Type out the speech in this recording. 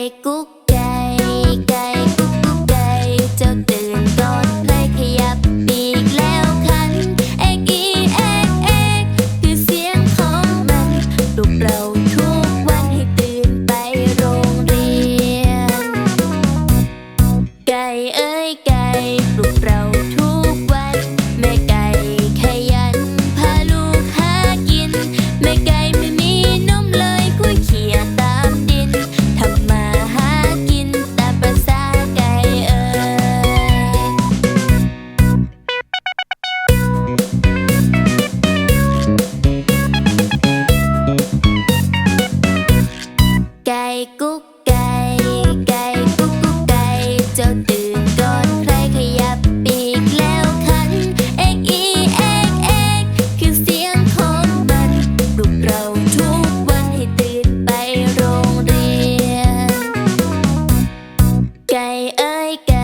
cay cuốc ไก่เอ้ยไก่